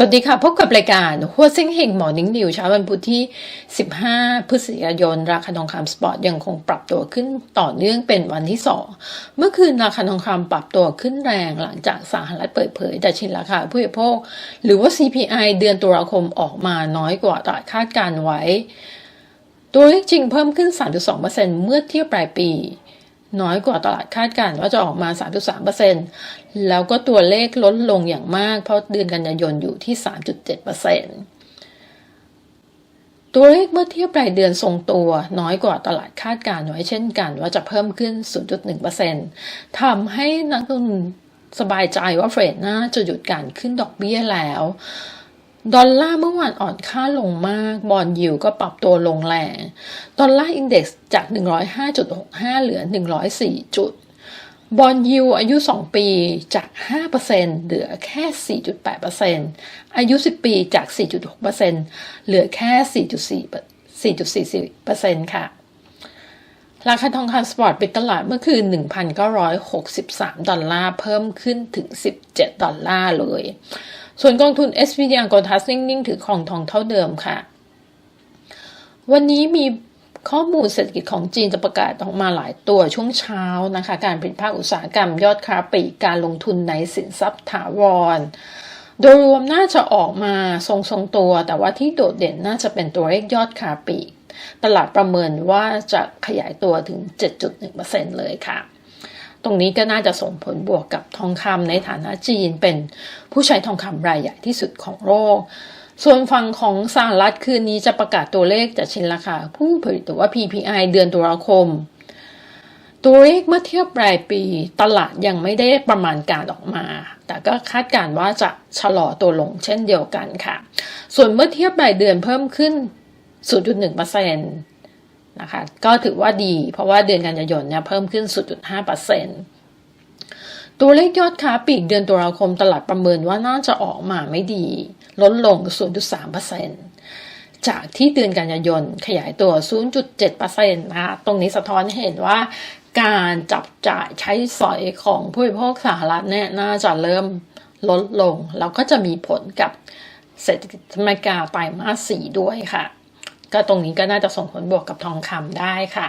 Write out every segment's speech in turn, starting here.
สวัสดีค่ะ พบกับรายการหัวซ็งเฮงหมอนิ่งนิวเช้าวันพุธที่ 15 พฤศจิกายน ราคาทองคำสปอร์ตยังคงปรับตัวขึ้นต่อเนื่องเป็นวันที่ 2 เมื่อคืนราคาทองคำปรับตัวขึ้นแรงหลังจากสหรัฐเปิดเผยดัชนีราคาผู้บริโภค หรือว่า CPI เดือนตุลาคมออกมาน้อยกว่าตลาดคาดการไว้ ตัวเลขจริงเพิ่มขึ้น 3.2%เมื่อเทียบปลายปี น้อยกว่าตลาดคาดการณ์ว่าจะออกมา 3.3%แล้วก็ตัวเลขลดลงอย่างมาก เพราะเดือนกันยายนอยู่ที่ 3.7%ตัวเลขเมื่อเทียบรายเดือนทรงตัวน้อยกว่าตลาดคาดการณ์ไว้เช่นกันว่าจะเพิ่มขึ้น 0.1%ทำให้นักลงทุนสบายใจว่าเฟดน่าจะหยุดการขึ้นดอกเบี้ยแล้ว ดอลลาร์เมื่อวานอ่อนค่าลงมาก บอลยิวก็ปรับตัวลงแรง ดอลลาร์อินเด็กซ์จาก 105.65 เหลือ 104 จุด บอลยิวอายุ 2 ปีจาก 5%เหลือแค่ 4.8%อายุ 10 ปีจาก 4.6%เหลือแค่ 4.4 4.44%ค่ะ ราคาทองคำสปอร์ตปิดตลาดเมื่อคืน 1,963 ดอลลาร์ เพิ่มขึ้นถึง 17 ดอลลาร์เลย ส่วนกองทุน SVD อังกอทัสนิ่งๆถือของทองเท่าเดิมค่ะ วันนี้มีข้อมูลเศรษฐกิจของจีนจะประกาศออกมาหลายตัวช่วงเช้านะคะ การผลิตภาคอุตสาหกรรมยอดค้าปลีกการลงทุนในสินทรัพย์ถาวร โดยรวมน่าจะออกมาทรงๆตัว แต่ว่าที่โดดเด่นน่าจะเป็นตัวเลขยอดค้าปลีก ตลาดประเมินว่าจะขยายตัวถึง 7.1%เลยค่ะ ตรงนี้ก็น่าจะส่งผลบวกกับทองคำในฐานะจีนเป็นผู้ใช้ทองคำรายใหญ่ที่สุดของโลกส่วนฝั่งของสหรัฐคืนนี้จะประกาศตัวเลขจากชินราคาผู้ผลิตหรือว่า PPI เดือนตุลาคม ตัวเลขเมื่อเทียบรายปีตลาดยังไม่ได้ประมาณการออกมา แต่ก็คาดการณ์ว่าจะชะลอตัวลงเช่นเดียวกันค่ะ ส่วนเมื่อเทียบรายเดือนเพิ่มขึ้น 0.1% นะคะ ก็ถือว่าดี เพราะว่าเดือนกันยายนเนี่ยเพิ่มขึ้น 0.5%ตัวเลขยอดค้าปลีกเดือนตุลาคมตลาดประเมินว่าน่าจะออกมาไม่ดี ลดลง 0.3%จากที่เดือนกันยายนขยายตัว 0.7%นะคะตรงนี้สะท้อนเห็นว่าการจับจ่ายใช้สอยของผู้บริโภคสหรัฐเนี่ยน่าจะเริ่มลดลง แล้วก็จะมีผลกับเศรษฐกิจอเมริกาไตรมาสสี่ด้วยค่ะ ก็ตรงนี้ก็น่าจะส่งผลบวกกับทองคำได้ค่ะ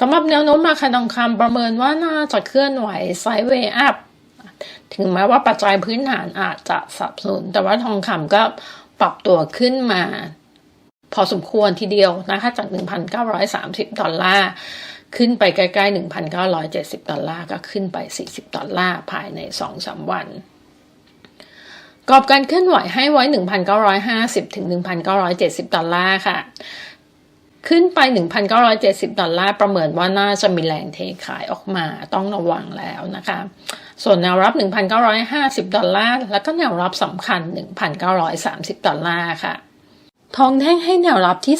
สำหรับแนวโน้มราคาทองคำประเมินว่าน่าจะเคลื่อนไหวไซด์เวย์อัพถึงแม้ว่าปัจจัยพื้นฐานอาจจะสับสน แต่ว่าทองคำก็ปรับตัวขึ้นมา พอสมควรทีเดียวนะคะจาก 1,930 ดอลลาร์ขึ้นไปใกล้ๆ 1,970 ดอลลาร์ก็ขึ้นไป 40 ดอลลาร์ภายใน 2-3 วัน กรอบการเคลื่อนไหวให้ไว้ 1,950 ถึง 1,970 ดอลลาร์ค่ะ ขึ้นไป 1,970 ดอลลาร์ ประเมินว่าน่าจะมีแรงเทขายออกมาต้องระวังแล้วนะคะ ส่วนแนวรับ 1,950 ดอลลาร์ แล้วก็แนวรับสำคัญ 1,930 ดอลลาร์ค่ะทองแท่งให้แนวรับที่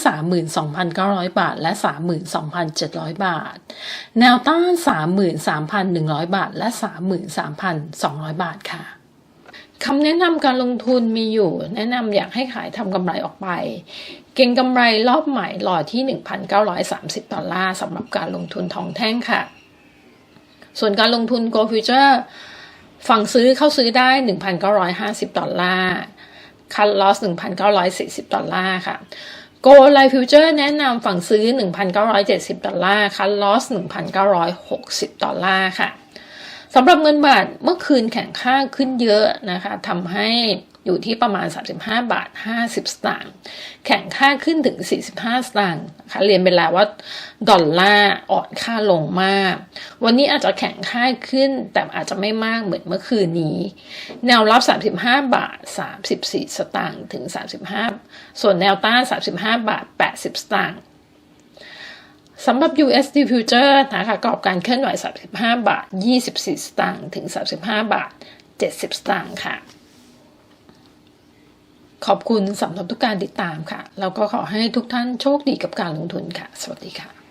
32,900 บาท และ 32,700 บาท แนวต้าน 33,100 บาท และ 33,200 บาทค่ะ คำแนะนำการลงทุนมีอยู่ แนะนำอยากให้ขายทำกำไรออกไป เก่งกำไรรอบใหม่รอที่ 1,930 ดอลลาร์สำหรับการลงทุนทองแท่งค่ะ ส่วนการลงทุน Go Future ฝั่งซื้อเข้าซื้อได้ 1,950 ดอลลาร์คัดลอส1,940 ดอลลาร์ค่ะ Go Life Future แนะนำฝั่งซื้อ 1,970 ดอลลาร์คัดลอส 1,960 ดอลลาร์ค่ะ สำหรับเงินบาทเมื่อคืนแข่งค่าขึ้นเยอะนะคะทำให้อยู่ที่ประมาณ 35 บาท 50 สตางค์แข่งค่าขึ้นถึง 45 สตางค์นะคะเรียนไปแล้วว่า ดอลลาร์อ่อนค่าลงมาก วันนี้อาจจะแข่งค่าขึ้น แต่อาจจะไม่มากเหมือนเมื่อคืนนี้ แนวรับ 35 บาท 34 สตางค์ถึง 35 ส่วนแนวต้าน 35 บาท 80 สตางค์ สำหรับ USD Future นะคะกรอบการเคลื่อนไหว 35 บาท 24 สตางค์ถึง 35 บาท 70 สตางค์ค่ะ ขอบคุณสำหรับทุกการติดตามค่ะ แล้วก็ขอให้ทุกท่านโชคดีกับการลงทุนค่ะ สวัสดีค่ะ